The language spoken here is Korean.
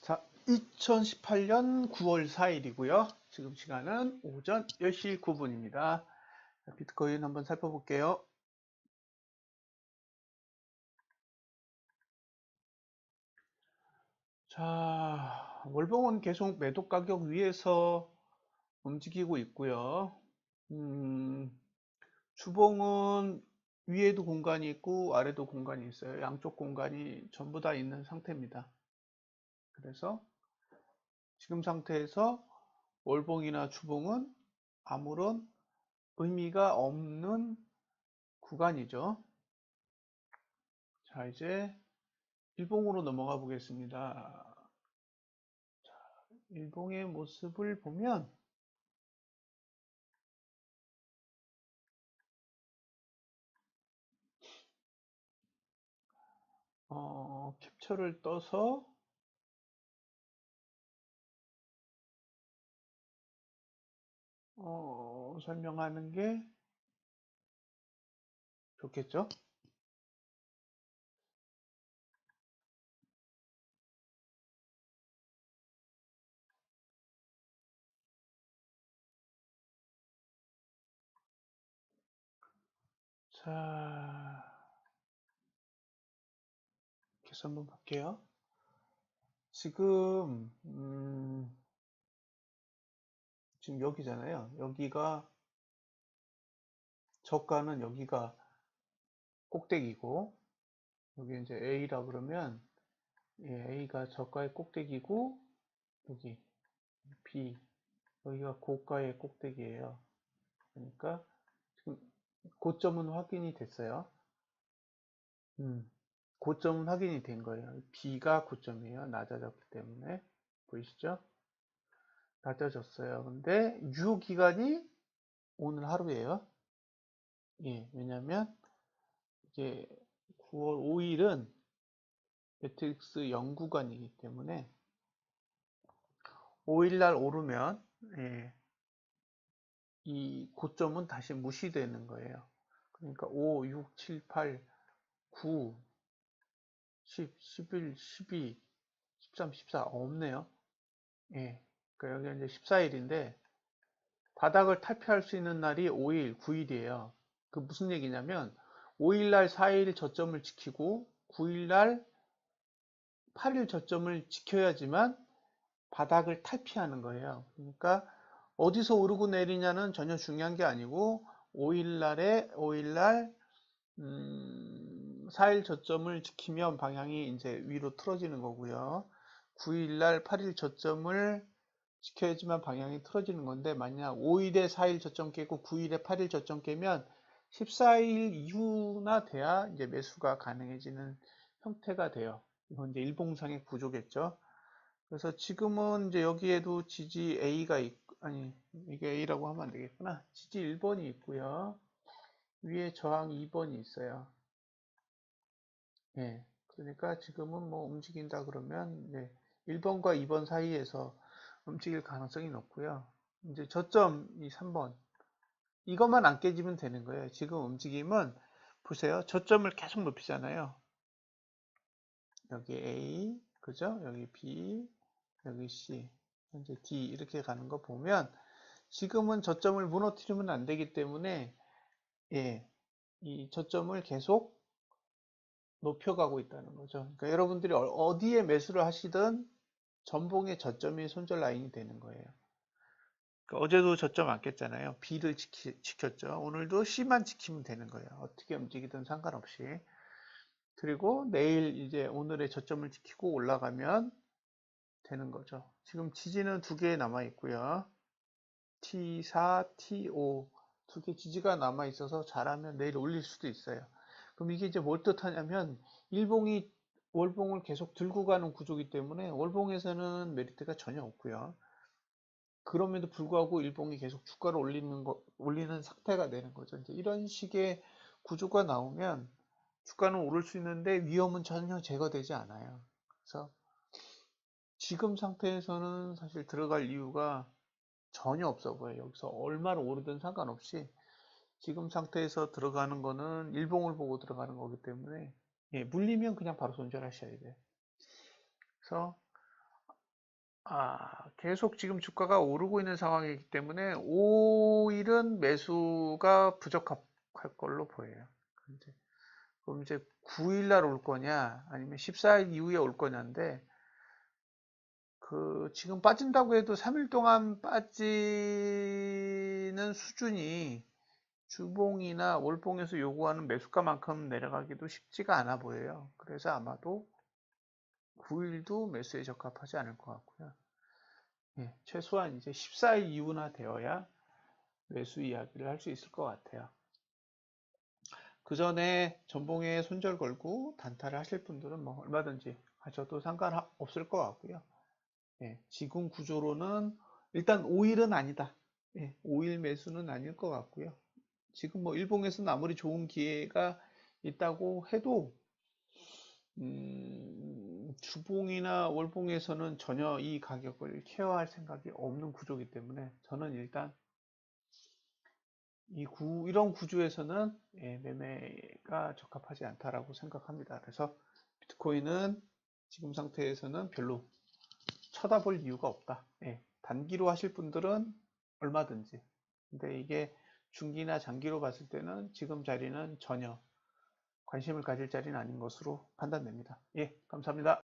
자, 2018년 9월 4일이고요. 지금 시간은 오전 10시 9분입니다. 비트코인 한번 살펴볼게요. 자, 월봉은 계속 매도 가격 위에서 움직이고 있고요. 음, 주봉은 위에도 공간이 있고 아래도 공간이 있어요. 양쪽 공간이 전부 다 있는 상태입니다. 그래서 지금 상태에서 월봉이나 주봉은 아무런 의미가 없는 구간이죠. 자, 이제 일봉으로 넘어가 보겠습니다. 자, 일봉의 모습을 보면 어, 캡처를 떠서 어, 설명하는 게 좋겠죠? 자, 계속 한번 볼게요. 지금, 음, 지금 여기잖아요. 여기가, 저가는 여기가 꼭대기고, 여기 이제 A라 그러면, 예, A가 저가의 꼭대기고, 여기 B, 여기가 고가의 꼭대기예요. 그러니까, 지금 고점은 확인이 됐어요. 음, 고점은 확인이 된 거예요. B가 고점이에요. 낮아졌기 때문에. 보이시죠? 낮아졌어요. 근데 유효 기간이 오늘 하루예요. 예, 왜냐면 이게 9월 5일은 매트릭스 연구관이기 때문에 5일날 오르면 예, 이 고점은 다시 무시되는 거예요. 그러니까 5, 6, 7, 8, 9, 10, 11, 12, 13, 14 없네요. 예. 그러니까 여기 이제 14일인데 바닥을 탈피할 수 있는 날이 5일, 9일이에요. 그 무슨 얘기냐면 5일날 4일 저점을 지키고 9일날 8일 저점을 지켜야지만 바닥을 탈피하는 거예요. 그러니까 어디서 오르고 내리냐는 전혀 중요한 게 아니고 5일날에 5일날 음, 4일 저점을 지키면 방향이 이제 위로 틀어지는 거고요. 9일날 8일 저점을 지켜야지만 방향이 틀어지는 건데 만약 5일에 4일 저점 깨고 9일에 8일 저점 깨면 14일 이후나 돼야 이제 매수가 가능해지는 형태가 돼요. 이건 이제 일봉상의 구조겠죠. 그래서 지금은 이제 여기에도 지지 A가 있, 아니 이게 A라고 하면 안 되겠구나. 지지 1번이 있고요. 위에 저항 2번이 있어요. 예. 그러니까 지금은 뭐 움직인다 그러면 네, 1번과 2번 사이에서 움직일 가능성이 높고요. 이제 저점 이 3번 이것만 안 깨지면 되는 거예요. 지금 움직임은 보세요. 저점을 계속 높이잖아요. 여기 A 그죠? 여기 B 여기 C 현재 D 이렇게 가는 거 보면 지금은 저점을 무너뜨리면 안 되기 때문에 예, 이 저점을 계속 높여가고 있다는 거죠. 그러니까 여러분들이 어디에 매수를 하시든 전봉의 저점이 손절 라인이 되는 거예요. 그러니까 어제도 저점 안 깼잖아요. B를 지키, 지켰죠. 오늘도 C만 지키면 되는 거예요. 어떻게 움직이든 상관없이. 그리고 내일 이제 오늘의 저점을 지키고 올라가면 되는 거죠. 지금 지지는 두 개 남아 있고요. T4, T5 두 개 지지가 남아 있어서 잘하면 내일 올릴 수도 있어요. 그럼 이게 이제 뭘 뜻하냐면 일봉이 월봉을 계속 들고 가는 구조이기 때문에 월봉에서는 메리트가 전혀 없고요. 그럼에도 불구하고 일봉이 계속 주가를 올리는 거, 올리는 상태가 되는 거죠. 이제 이런 식의 구조가 나오면 주가는 오를 수 있는데 위험은 전혀 제거되지 않아요. 그래서 지금 상태에서는 사실 들어갈 이유가 전혀 없어 보여요. 여기서 얼마나 오르든 상관없이 지금 상태에서 들어가는 거는 일봉을 보고 들어가는 거기 때문에 예, 물리면 그냥 바로 손절하셔야 돼요. 그래서 아, 계속 지금 주가가 오르고 있는 상황이기 때문에 5일은 매수가 부족할 걸로 보여요. 이제 그럼 이제 9일 날 올 거냐, 아니면 14일 이후에 올 거냐인데, 그, 지금 빠진다고 해도 3일 동안 빠지는 수준이 주봉이나 월봉에서 요구하는 매수가만큼 내려가기도 쉽지가 않아 보여요. 그래서 아마도 9일도 매수에 적합하지 않을 것 같고요. 예, 최소한 이제 14일 이후나 되어야 매수 이야기를 할 수 있을 것 같아요. 그 전에 전봉에 손절 걸고 단타를 하실 분들은 뭐 얼마든지 하셔도 상관없을 것 같고요. 예, 지금 구조로는 일단 5일은 아니다. 예, 5일 매수는 아닐 것 같고요. 지금 뭐 일봉에서는 아무리 좋은 기회가 있다고 해도 음, 주봉이나 월봉에서는 전혀 이 가격을 케어할 생각이 없는 구조이기 때문에 저는 일단 이 구, 이런 구조에서는 예, 매매가 적합하지 않다라고 생각합니다. 그래서 비트코인은 지금 상태에서는 별로 쳐다볼 이유가 없다. 예, 단기로 하실 분들은 얼마든지. 근데 이게 중기나 장기로 봤을 때는 지금 자리는 전혀 관심을 가질 자리는 아닌 것으로 판단됩니다. 예, 감사합니다.